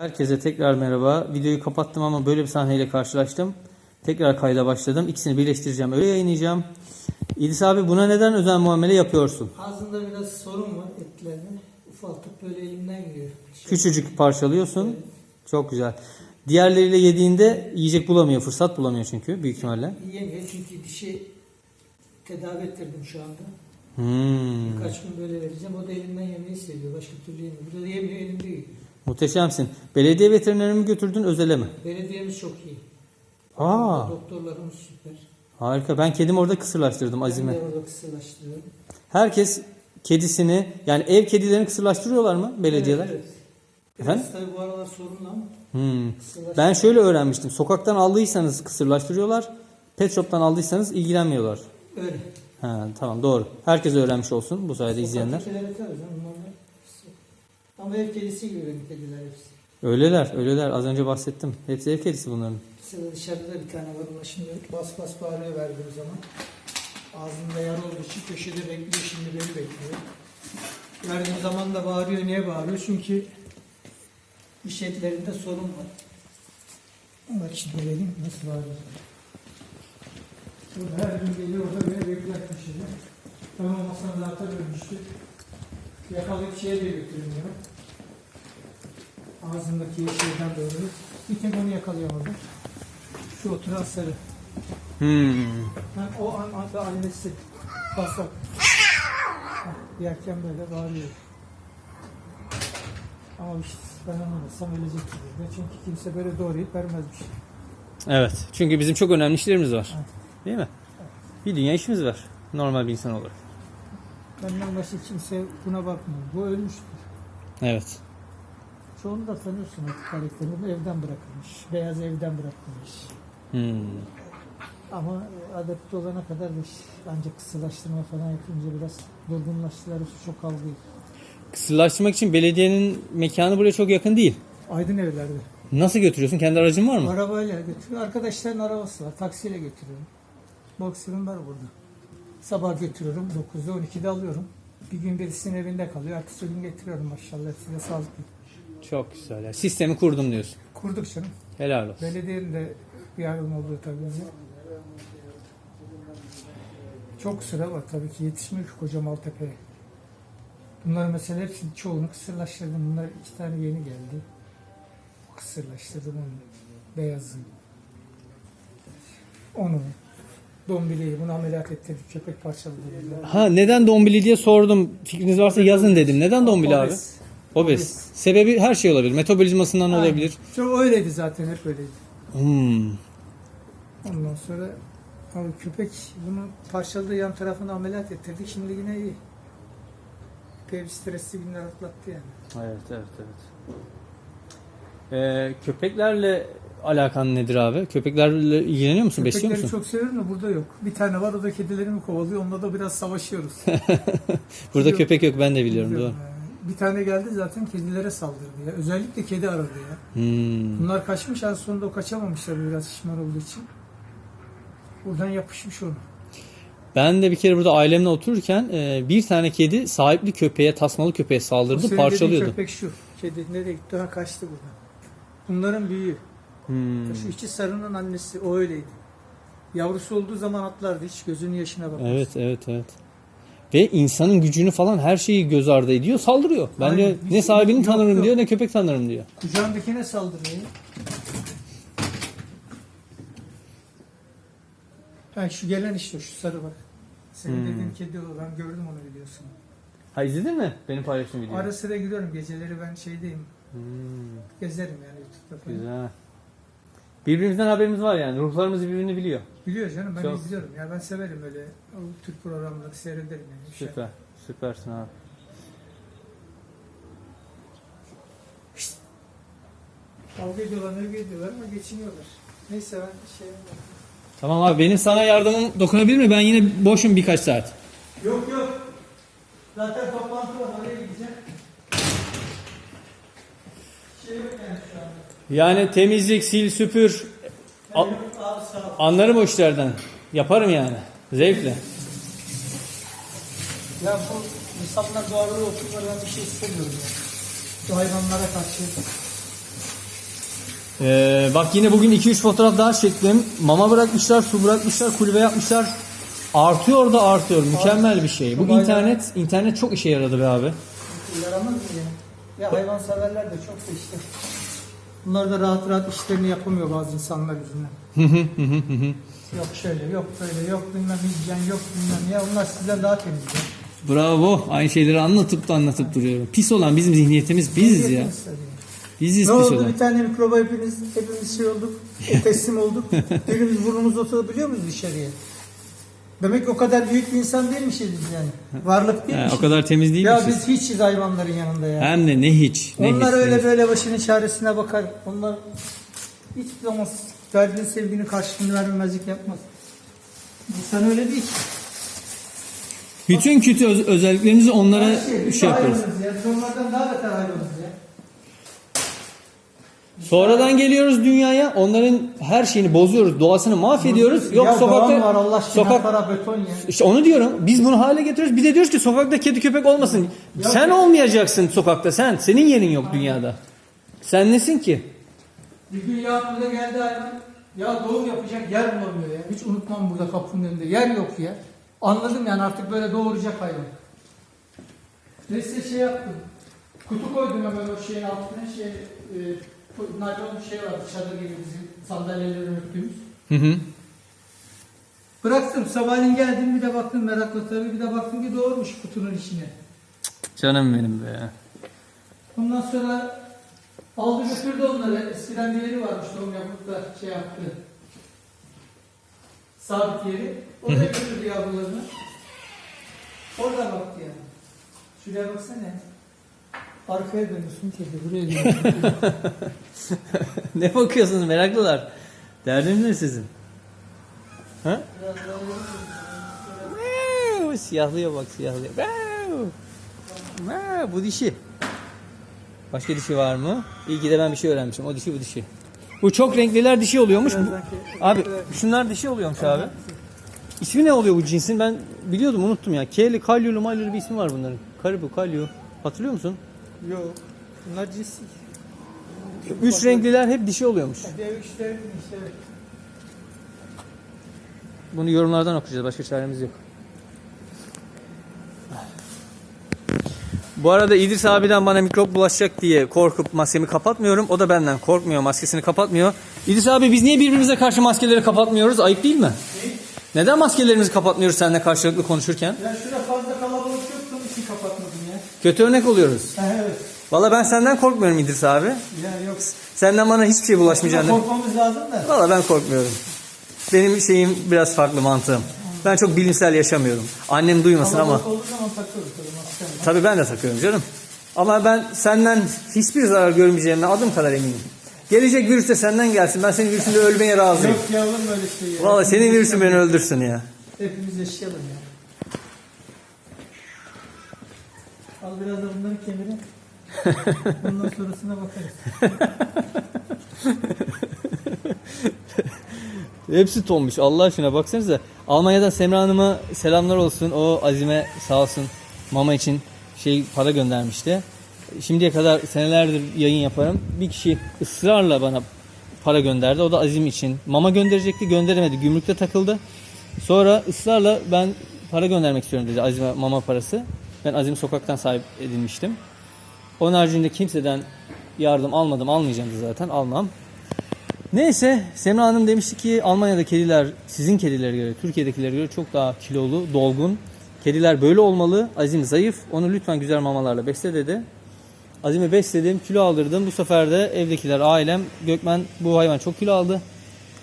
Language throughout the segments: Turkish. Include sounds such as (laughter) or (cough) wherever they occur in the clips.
Herkese tekrar merhaba. Videoyu kapattım ama böyle bir sahneyle karşılaştım. Tekrar kayda başladım. İkisini birleştireceğim. Öyle yayınlayacağım. İdris abi buna neden özel muamele yapıyorsun? Ağzında biraz sorun var etlerini. Ufaltıp böyle elimden. Şey, Küçücük parçalıyorsun. Çok güzel. Diğerleriyle yediğinde yiyecek bulamıyor. Fırsat bulamıyor çünkü büyük ihtimalle. Yiyemiyor çünkü dişi tedavi ettirdim şu anda. Hmm, Kaç gün böyle vereceğim. O da elimden yemeyi seviyor. Başka türlü yemiyor. Bu da yemiyor elimde yiyor. Muhteşemsin. Belediye veterinerine mi götürdün özele mi? Belediyemiz çok iyi. Aa, Doktorlarımız süper. harika. Ben kedimi orada kısırlaştırdım Ben Azime. de orada kısırlaştırıyorum. Herkes kedisini yani ev kedilerini kısırlaştırıyorlar mı belediyeler? Evet, evet. Biraz Efendim? tabii bu aralar sorunlu ama Hmm. Ben şöyle öğrenmiştim. Sokaktan aldıysanız kısırlaştırıyorlar. Pet shop'tan aldıysanız ilgilenmiyorlar. Öyle. Ha, tamam doğru. Herkes öğrenmiş olsun bu sayede izleyenler. Sokaktakileri tabii canım. Ama ev kedisi gibi benim kediler hepsi. Öyleler, öyleler. Az önce bahsettim. Hepsi ev kedisi bunların. Mesela dışarıda bir tane var ona şimdi bas bas bağırıyor verdiğim zaman. Ağzında yara olduğu için köşede bekliyor şimdi beni bekliyor. Verdiğim zaman da bağırıyor. Niye bağırıyor? Çünkü iş etlerinde sorun var. Bak şimdi vereyim nasıl bağırıyor. Burada her gün geliyor orada beni bekler köşede. Ben olmasam zaten ölmüştü. Yakalayıp şeye de götürmüyor. Ağzındaki şeyden doğru. Bir tek onu yakalıyor orada. Şu oturan sarı. Hmm. Ha, o an, an annesi. Bak bak. Yerken böyle bağırıyor. Ama işte ben anlamasam ölecek gibi. Çünkü kimse böyle doğrayıp vermez bir şey. Evet. Çünkü bizim çok önemli işlerimiz var. Evet. Değil mi? Bir dünya işimiz var. Normal bir insan olarak. Benden başka kimse buna bakmıyor. Bu ölmüştür. Evet. Çoğunu da tanıyorsun artık karakterini. Evden bırakılmış. Beyaz evden bırakılmış. Hmm. Ama adapte olana kadar da ancak kısırlaştırma falan yapınca biraz durgunlaştılar. Çok kavgayı. Kısırlaştırmak için belediyenin mekanı buraya çok yakın değil. Aydın evlerde. Nasıl götürüyorsun? Kendi aracın var mı? Arabayla götürüyor. Arkadaşların arabası var. Taksiyle götürüyorum. Boksörüm var burada. Sabah götürüyorum. 9'da 12'de alıyorum. Bir gün birisinin evinde kalıyor. Ertesi gün getiriyorum maşallah. Size sağlıklı. Çok güzel. ya. Sistemi kurdum diyorsun. Kurduk canım. Helal olsun. Belediyenin de bir yardım olduğu tabii. Çok sıra var tabii ki. Yetişmiyor ki koca Maltepe'ye. Bunlar mesela hepsini çoğunu kısırlaştırdım. Bunlar iki tane yeni geldi. Kısırlaştırdım onu. Beyazı. Onu. Dombileyi bunu ameliyat ettirdik. Köpek parçaladı. Ha neden dombili diye sordum. Fikriniz varsa yazın dedim. Neden dombili abi? Obez. Obez. Sebebi her şey olabilir. Metabolizmasından Aynen. olabilir. Çok öyleydi zaten hep öyleydi. Hmm. Ondan sonra abi köpek bunu parçaladı yan tarafını ameliyat ettirdik. Şimdi yine iyi. Epey bir stresli günler atlattı yani. Evet, evet, evet. Ee, köpeklerle alakan nedir abi? Köpeklerle ilgileniyor musun? Besliyor Köpekleri musun? çok severim de burada yok. Bir tane var o da kedilerimi kovalıyor. Onunla da biraz savaşıyoruz. (laughs) Burada Yok. köpek yok ben de biliyorum. Doğru. Biliyorum yani. Bir tane geldi zaten kedilere saldırdı ya. Özellikle kedi aradı ya. Hmm. Bunlar kaçmış en sonunda o kaçamamışlar biraz şişman olduğu için. Buradan yapışmış onu. Ben de bir kere burada ailemle otururken e, bir tane kedi sahipli köpeğe, tasmalı köpeğe saldırdı, senin parçalıyordu. köpek şu. Kedi nereye gitti? Ha kaçtı buradan. Bunların büyüğü. Hmm. Şu içi sarının annesi o öyleydi. Yavrusu olduğu zaman atlardı hiç gözünün yaşına bakmaz. Evet, evet, evet. Ve insanın gücünü falan her şeyi göz ardı ediyor, saldırıyor. Ben Aynen. diyor ne sahibini Yok, tanırım yok. diyor, ne köpek tanırım diyor. Kucağındakine saldırıyor. Ha şu gelen işte şu sarı bak. Senin Hmm. dediğin kedi o. Ben gördüm onu biliyorsun. Ha izledin mi benim paylaştığım videoyu? Ara sıra gidiyorum. Geceleri ben şeydeyim. Hmm. Gezerim yani YouTube'da falan. Güzel. Birbirimizden haberimiz var yani. Ruhlarımız birbirini biliyor. Biliyor canım ben Çok. izliyorum. Ya ben severim öyle o Türk programları seyrederim yani. Şey. Süper. Süpersin abi. Kavga ediyorlar, ne ediyorlar ama geçiniyorlar. Neyse ben şey Tamam abi benim sana yardımım dokunabilir mi? Ben yine boşum birkaç saat. Yok yok. Zaten toplantı var oraya gideceğim. Şey yok yani şu anda. Yani temizlik, sil, süpür Al- anlarım o işlerden. Yaparım yani. Zevkle. Ya bu insanlar doğada oturmadan bir şey istemiyorum ya. Şu hayvanlara karşı Ee, bak yine bugün 2-3 fotoğraf daha çektim. Mama bırakmışlar, su bırakmışlar, kulübe yapmışlar. Artıyor da artıyor. Mükemmel bir şey. Bu internet internet çok işe yaradı be abi. Yaramaz mı ya? Ya hayvan severler de çok da işte. Bunlar da rahat rahat işlerini yapamıyor bazı insanlar yüzünden. (laughs) yok şöyle, yok böyle, yok bilmem hijyen, yok bilmem ya. Onlar sizden daha temiz ya. Bravo. Aynı şeyleri anlatıp da anlatıp duruyorum. Pis olan bizim zihniyetimiz biziz ya. Biziz Ne pis oldu olan. bir tane mikroba hepimiz, hepimiz şey olduk, teslim olduk. (laughs) Birimiz burnumuzu atabiliyor muyuz dışarıya? Demek o kadar büyük bir insan değilmişiz biz yani. Varlık değilmişiz. o kadar temiz değil Ya biz hiçiz hayvanların yanında ya. Hem de ne hiç. Ne Onlar hiç, öyle ne hiç. böyle başının çaresine bakar. Onlar hiçbir zaman derdin sevginin karşılığını vermemezlik yapmaz. İnsan öyle değil. Bütün kötü öz- özelliklerimizi onlara Her şey, biz şey yapıyoruz. ya. Biz onlardan daha beter hayvanız ya. Sonradan geliyoruz dünyaya. Onların her şeyini bozuyoruz. Doğasını mahvediyoruz. Yok ya sokakta var Allah sokak para beton ya. İşte onu diyorum. Biz bunu hale getiriyoruz. Bir de diyoruz ki sokakta kedi köpek olmasın. Ya- sen olmayacaksın sokakta sen. Senin yerin yok dünyada. Sen nesin ki? Bir gün yağmurda geldi hayvan. Ya doğum yapacak yer bulamıyor ya. Hiç unutmam burada kapının önünde. Yer yok ya. Anladım yani artık böyle doğuracak hayvan. Neyse şey yaptım. Kutu koydum hemen o şeyin altına. Şey, e, naylon bir şey var çadır gibi bizim sandalyeleri örttüğümüz. Hı hı. Bıraktım sabahleyin geldim bir de baktım merakla tabii bir de baktım ki doğurmuş kutunun içine. Canım benim be. Ondan sonra aldı götürdü onları. Eskiden bir yeri varmış doğum yapıp da şey yaptı. Sabit yeri. Oraya götürdü yavrularını. Orada baktı yani. Şuraya baksana. Arkaya dönüyorsun kedi. Buraya dönüyorsun. (laughs) ne bakıyorsunuz meraklılar? Derdiniz ne sizin? Ha? Meow, Siyahlıya bak siyahlıya. Meow. Meow, Bu dişi. Başka dişi var mı? İyi ki de ben bir şey öğrenmişim. O dişi bu dişi. Bu çok renkliler dişi oluyormuş. Bu- Abi şunlar dişi oluyormuş abi. İsmi ne oluyor bu cinsin? Ben biliyordum unuttum ya. K'li, kalyolu, malyolu bir ismi var bunların. Karibu, kalyo. Hatırlıyor musun? Yok. Bunlar cinsi. Üç renkliler hep dişi oluyormuş. Dev işte, işte Bunu yorumlardan okuyacağız. Başka çaremiz yok. Bu arada İdris abiden bana mikrop bulaşacak diye korkup maskemi kapatmıyorum. O da benden korkmuyor. Maskesini kapatmıyor. İdris abi biz niye birbirimize karşı maskeleri kapatmıyoruz? Ayıp değil mi? Neden maskelerimizi kapatmıyoruz seninle karşılıklı konuşurken? Ya şurada fazla kalabalık yok onun için kapatmadım ya. Kötü örnek oluyoruz. Evet. Valla ben senden korkmuyorum İdris abi. Ya yok. Senden bana hiçbir şey bulaşmayacağını. Korkmamız lazım da. Valla ben korkmuyorum. Benim şeyim biraz farklı mantığım. Ben çok bilimsel yaşamıyorum. Annem duymasın ama. Kalabalık olduğu zaman takıyoruz tabii ben de takıyorum canım. Ama ben senden hiçbir zarar görmeyeceğime adım kadar eminim. Gelecek virüs de senden gelsin. Ben senin virüsünde ölmeye razıyım. Yok ya olur mu öyle şey ya. Valla senin virüsün beni öldürsün ya. Hepimiz yaşayalım ya. Al biraz da bunları kemirin. Bundan sonrasına bakarız. (laughs) Hepsi tonmuş Allah aşkına baksanıza. Almanya'dan Semra Hanım'a selamlar olsun. O Azime sağ olsun mama için şey para göndermişti. Şimdiye kadar senelerdir yayın yaparım. Bir kişi ısrarla bana para gönderdi. O da Azim için. Mama gönderecekti gönderemedi. Gümrükte takıldı. Sonra ısrarla ben para göndermek istiyorum dedi Azim'e mama parası. Ben Azim'i sokaktan sahip edinmiştim. Onun haricinde kimseden yardım almadım. Almayacağım da zaten. Almam. Neyse Semra Hanım demişti ki Almanya'da kediler sizin kedilere göre Türkiye'dekilere göre çok daha kilolu, dolgun. Kediler böyle olmalı. Azim zayıf. Onu lütfen güzel mamalarla besle dedi. Azim'i besledim, kilo aldırdım. Bu sefer de evdekiler, ailem Gökmen bu hayvan çok kilo aldı.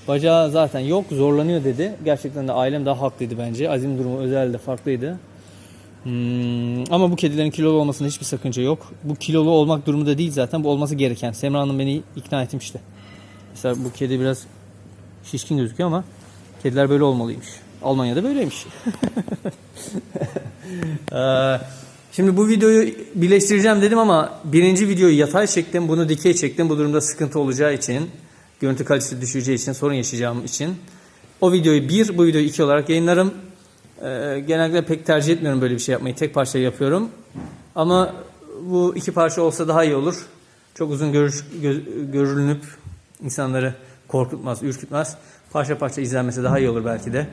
Bacağı zaten yok, zorlanıyor dedi. Gerçekten de ailem daha haklıydı bence. Azim durumu özel de farklıydı. Hmm, ama bu kedilerin kilolu olmasında hiçbir sakınca yok. Bu kilolu olmak durumunda değil zaten. Bu olması gereken. Semra Hanım beni ikna etmişti. Mesela bu kedi biraz şişkin gözüküyor ama kediler böyle olmalıymış. Almanya'da böyleymiş. (laughs) Ee, Şimdi bu videoyu birleştireceğim dedim ama birinci videoyu yatay çektim. Bunu dikey çektim. Bu durumda sıkıntı olacağı için, görüntü kalitesi düşeceği için, sorun yaşayacağım için. O videoyu bir, bu videoyu iki olarak yayınlarım. Ee, genellikle pek tercih etmiyorum böyle bir şey yapmayı. Tek parça yapıyorum. Ama bu iki parça olsa daha iyi olur. Çok uzun görüş, gö- görülünüp İnsanları korkutmaz, ürkütmez. Parça parça izlenmesi daha iyi olur belki de.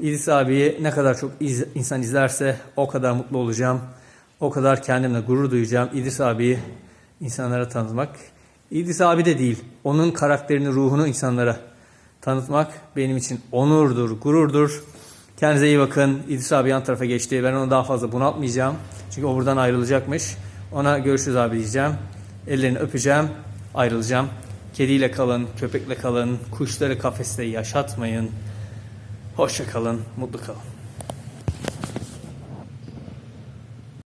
İdris abiyi ne kadar çok iz- insan izlerse o kadar mutlu olacağım. O kadar kendimle gurur duyacağım. İdris abiyi insanlara tanıtmak. İdris abi de değil. Onun karakterini, ruhunu insanlara tanıtmak benim için onurdur, gururdur. Kendinize iyi bakın. İdris abi yan tarafa geçti. Ben onu daha fazla bunaltmayacağım. Çünkü o buradan ayrılacakmış. Ona görüşürüz abi diyeceğim. Ellerini öpeceğim. Ayrılacağım. Kediyle kalın, köpekle kalın. Kuşları kafeste yaşatmayın. Hoşça kalın, mutlu kalın.